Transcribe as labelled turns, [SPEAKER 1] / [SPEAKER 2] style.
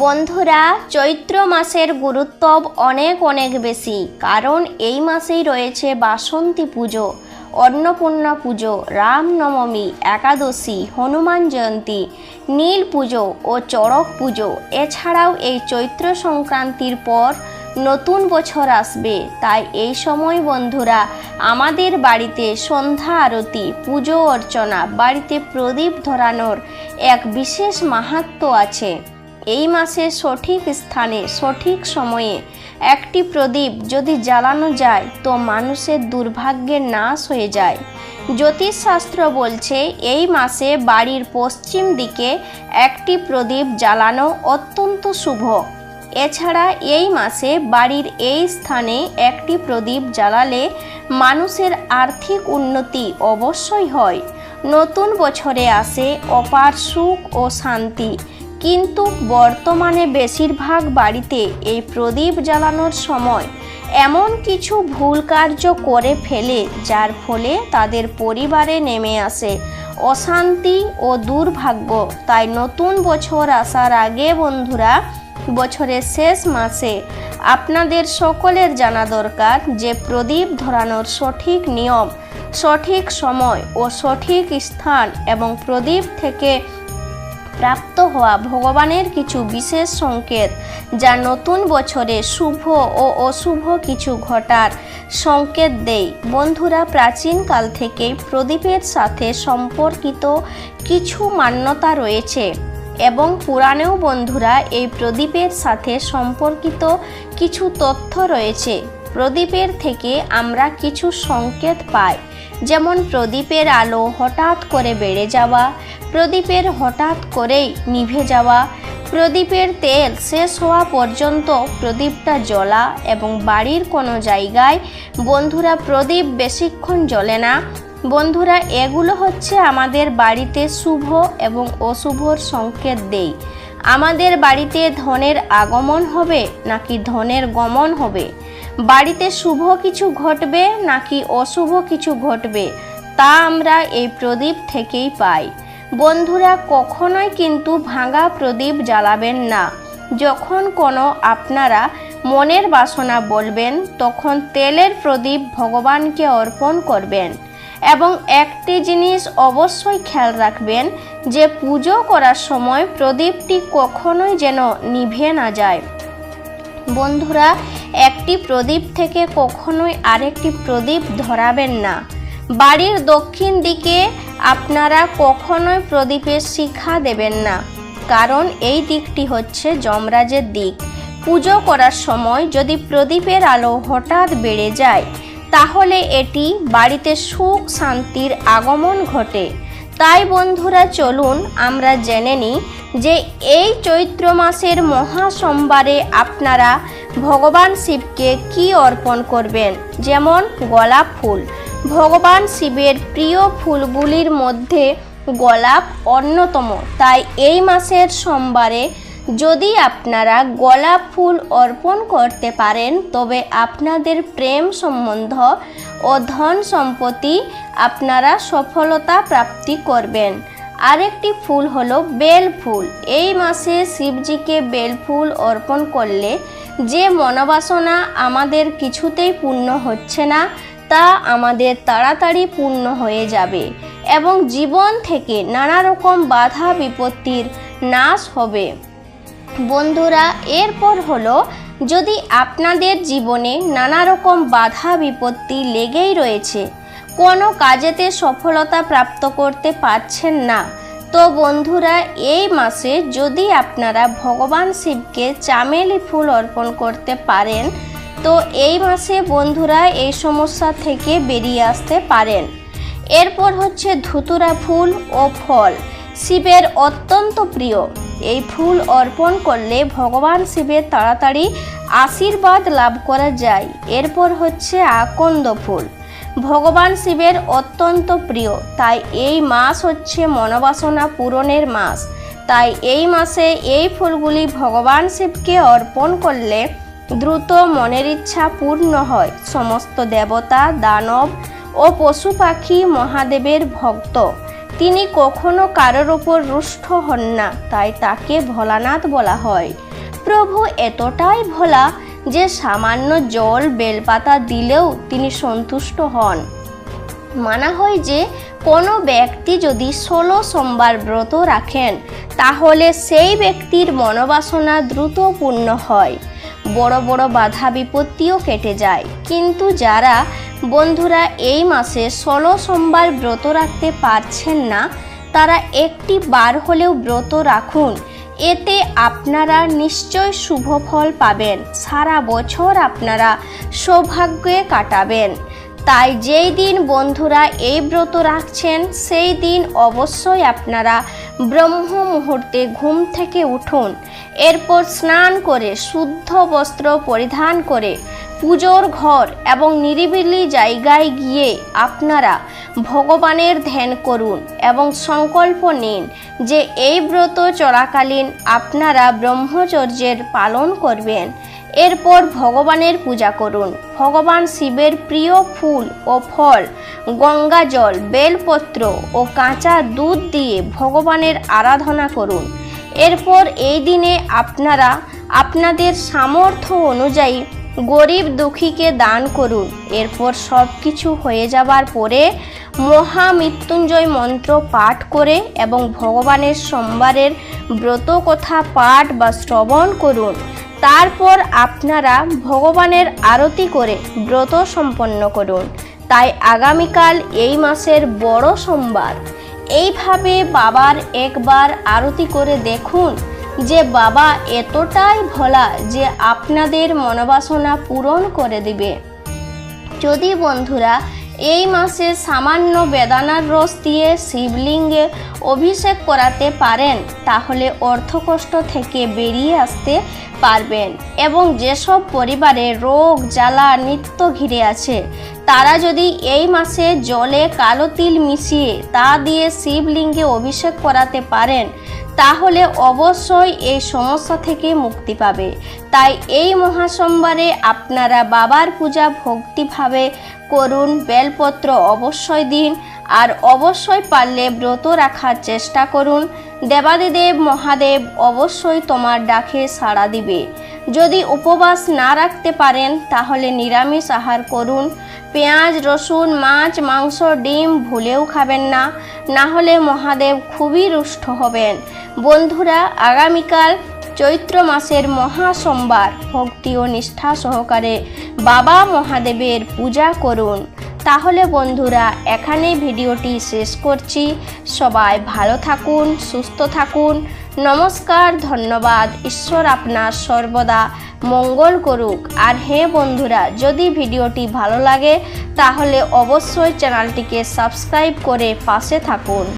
[SPEAKER 1] বন্ধুরা, চৈত্র মাসের গুরুত্ব অনেক অনেক বেশি, কারণ এই মাসেই রয়েছে বাসন্তী পুজো, অন্নপূর্ণা পুজো রামনবমী একাদশী, হনুমান জয়ন্তী, নীল পুজো ও চড়ক পুজো। এছাড়াও এই চৈত্র সংক্রান্তির পর নতুন বছর আসবে, তাই এই সময় বন্ধুরা, আমাদের বাড়িতে সন্ধ্যা আরতি, পুজো অর্চনা, বাড়িতে প্রদীপ ধরানোর এক বিশেষ মাহাত্ম্য আছে। এই মাসে সঠিক স্থানে, সঠিক সময়ে একটি প্রদীপ যদি জ্বালানো যায় তো মানুষের দুর্ভাগ্যের নাশ হয়ে যায়। জ্যোতিষশাস্ত্র বলছে এই মাসে বাড়ির পশ্চিম দিকে একটি প্রদীপ জ্বালানো অত্যন্ত শুভ। এছাড়া এই মাসে বাড়ির এই স্থানে একটি প্রদীপ জ্বালালে মানুষের আর্থিক উন্নতি অবশ্যই হয়। নতুন বছরে আসে অপার সুখ ও শান্তি। কিন্তু বর্তমানে বেশিরভাগ বাড়িতে এই প্রদীপ জ্বালানোর সময় এমন কিছু ভুল কার্য করে ফেলে, যার ফলে তাদের পরিবারে নেমে আসে অশান্তি ও দুর্ভাগ্য। তাই নতুন বছর আসার আগে বন্ধুরা, বছরের শেষ মাসে আপনাদের সকলের জানা দরকার যে প্রদীপ ধরানোর সঠিক নিয়ম, সঠিক সময় ও সঠিক স্থান এবং প্রদীপ থেকে প্রাপ্ত হওয়া ভগবানের কিছু বিশেষ সংকেত, যা নতুন বছরে শুভ ও অশুভ কিছু ঘটার সংকেত দেয়। বন্ধুরা প্রাচীনকাল থেকেই প্রদীপের সাথে সম্পর্কিত কিছু মান্যতা রয়েছে এবং পুরাণেও বন্ধুরা, এই প্রদীপের সাথে সম্পর্কিত কিছু তথ্য রয়েছে। প্রদীপের থেকে আমরা কিছু সংকেত পাই। যেমন প্রদীপের আলো হঠাৎ করে বেড়ে যাওয়া, প্রদীপের হঠাৎ করেই নিভে যাওয়া, প্রদীপের তেল শেষ হওয়া পর্যন্ত প্রদীপটা জ্বলা এবং বাড়ির কোনো জায়গায়, বন্ধুরা, প্রদীপ বেশিক্ষণ জ্বলে না। বন্ধুরা, এগুলো হচ্ছে আমাদের বাড়িতে শুভ এবং অশুভর সংকেত দেয় আমাদের বাড়িতে ধনের আগমন হবে নাকি ধনের গমন হবে? বাড়িতে শুভ কিছু ঘটবে নাকি অশুভ কিছু ঘটবে, তা আমরা এই প্রদীপ থেকেই পাই। বন্ধুরা, কখনোই কিন্তু ভাঙা প্রদীপ জ্বালাবেন না। যখন কোনো আপনারা মনের বাসনা বলবেন, তখন তেলের প্রদীপ ভগবানকে অর্পণ করবেন এবং একটি জিনিস অবশ্যই খেয়াল রাখবেন যে পুজো করার সময় প্রদীপটি কখনোই যেন নিভে না যায়। বন্ধুরা, একটি প্রদীপ থেকে কখনোই আরেকটি প্রদীপ ধরাবেন না। বাড়ির দক্ষিণ দিকে আপনারা কখনোই প্রদীপের শিখা দেবেন না। কারণ এই দিকটি হচ্ছে যমরাজের দিক। পুজো করার সময় যদি প্রদীপের আলো হঠাৎ বেড়ে যায়, তাহলে এটি বাড়িতে সুখ শান্তির আগমন ঘটে। তাই বন্ধুরা চলুন আমরা জেনে নিই যে এই চৈত্র মাসের মহা সোমবারে আপনারা ভগবান শিবকে কি অর্পণ করবেন? যেমন গোলাপ ফুল। ভগবান শিবের প্রিয় ফুলগুলির মধ্যে গোলাপ অন্যতম। তাই এই মাসের সোমবারে যদি আপনারা গোলাপ ফুল অর্পণ করতে পারেন, তবে আপনাদের প্রেম সম্বন্ধ ও ধন সম্পত্তি আপনারা সফলতা প্রাপ্তি করবেন। আরেকটি ফুল হলো বেল ফুল। এই মাসে শিবজিকে বেল ফুল অর্পণ করলে যে মনোবাসনা আমাদের কিছুতেই পূর্ণ হচ্ছে না, তা আমাদের তাড়াতাড়ি পূর্ণ হয়ে যাবে এবং জীবন থেকে নানা রকম বাধা বিপত্তির নাশ হবে। বন্ধুরা, এরপর হলো যদি আপনাদের জীবনে নানা রকম বাধা বিপত্তি লেগেই রয়েছে কোনো কাজেতে সফলতা প্রাপ্ত করতে পারছেন না। তো বন্ধুরা, এই মাসে যদি আপনারা ভগবান শিবকে চামেলি ফুল অর্পণ করতে পারেন, তো এই মাসে বন্ধুরা এই সমস্যা থেকে বেরিয়ে আসতে পারেন। এরপর হচ্ছে ধুতুরা ফুল ও ফল। শিবের অত্যন্ত প্রিয়। এই ফুল অর্পণ করলে ভগবান শিবের তাড়াতাড়ি আশীর্বাদ লাভ করা যায়। এরপর হচ্ছে আকন্দ ফুল। ভগবান শিবের অত্যন্ত প্রিয়। তাই এই মাস হচ্ছে মনোবাসনা পূরণের মাস। তাই এই মাসে এই ফুলগুলি ভগবান শিবকে অর্পণ করলে দ্রুত মনের ইচ্ছা পূর্ণ হয়। সমস্ত দেবতা, দানব ও পশু পাখি মহাদেবের ভক্ত। তিনি কখনো কারোর ওপর রুষ্ট হন না, তাই তাকে ভোলানাথ বলা হয়। প্রভু এতটাই ভোলা যে সামান্য জল বেলপাতা দিলেও তিনি সন্তুষ্ট হন। মানা হয় যে, কোনো ব্যক্তি যদি ষোলো সোমবার ব্রত রাখেন, তাহলে সেই ব্যক্তির মনোবাসনা দ্রুত পূর্ণ হয়। বড় বড় বাধা বিপত্তিও কেটে যায়। কিন্তু যারা, বন্ধুরা এই মাসে ষোলো সোমবার ব্রত রাখতে পারছেন না, তারা একটি বার হলেও ব্রত রাখুন। এতে আপনারা নিশ্চয় শুভ ফল পাবেন। সারা বছর আপনারা সৌভাগ্যে কাটাবেন। তাই যেই দিন বন্ধুরা এই ব্রত রাখছেন, সেই দিন অবশ্যই আপনারা ব্রহ্ম মুহূর্তে ঘুম থেকে উঠুন। এরপর স্নান করে শুদ্ধ বস্ত্র পরিধান করে পুজোর ঘর এবং নিরিবিলি জায়গায় গিয়ে আপনারা ভগবানের ধ্যান করুন এবং সংকল্প নিন যে এই ব্রত চলাকালীন আপনারা ব্রহ্মচর্যের পালন করবেন। এরপর ভগবানের পূজা করুন। ভগবান শিবের প্রিয় ফুল ও ফল, গঙ্গা জল, বেলপত্র ও কাঁচা দুধ দিয়ে ভগবানের আরাধনা করুন। এরপর এই দিনে আপনারা আপনাদের সামর্থ্য অনুযায়ী গরিব দুঃখীকে দান করুন। এরপর সব কিছু হয়ে যাবার পরে মহামৃত্যুঞ্জয় মন্ত্র পাঠ করে এবং ভগবানের সোমবারের ব্রত কথা পাঠ বা শ্রবণ করুন। তারপর আপনারা ভগবানের আরতি করে ব্রত সম্পন্ন করুন। তাই আগামীকাল এই মাসের বড় সোমবার। এইভাবে বাবার একবার আরতি করে দেখুন। যে বাবা এতটাই ভোলা যে আপনাদের মনোবাসনা পূরণ করে দিবে। যদি বন্ধুরা এই মাসে সামান্য বেদানার রস দিয়ে শিবলিঙ্গে অভিষেক করাতে পারেন, তাহলে অর্থকষ্ট থেকে বেরিয়ে আসতে পারবেন এবং যেসব পরিবারে রোগ, জ্বালা, নিত্য ঘিরে আছে তারা যদি এই মাসে জলে কালো তিল মিশিয়ে তা দিয়ে শিবলিঙ্গে অভিষেক করাতে পারেন, তাহলে অবশ্যই এই সমস্যা থেকে মুক্তি পাবে। তাই এই মহাসোমবারে আপনারা বাবার পূজা ভক্তিভাবে করুন, বেলপত্র অবশ্যই দিন, আর অবশ্যই পারলে ব্রত রাখার চেষ্টা করুন। দেবাদিদেব মহাদেব অবশ্যই তোমার ডাকে সাড়া দিবে। যদি উপবাস না রাখতে পারেন, তাহলে নিরামিষ আহার করুন। পেঁয়াজ, রসুন, মাছ, মাংস, ডিম ভুলেও খাবেন না। না হলে মহাদেব খুবই রুষ্ট হবেন। বন্ধুরা, আগামীকাল চৈত্র মাসের মহা সোমবার। ভক্তি ও নিষ্ঠা সহকারে বাবা মহাদেবের পূজা করুন। তাহলে বন্ধুরা এখানে ভিডিওটি শেষ করছি। সবাই ভালো থাকুন, সুস্থ থাকুন। নমস্কার, ধন্যবাদ। ঈশ্বর আপনার সর্বদা মঙ্গল করুক। আর হ্যাঁ বন্ধুরা, যদি ভিডিওটি ভালো লাগে, তাহলে অবশ্যই চ্যানেলটিকে সাবস্ক্রাইব করে পাশে থাকুন।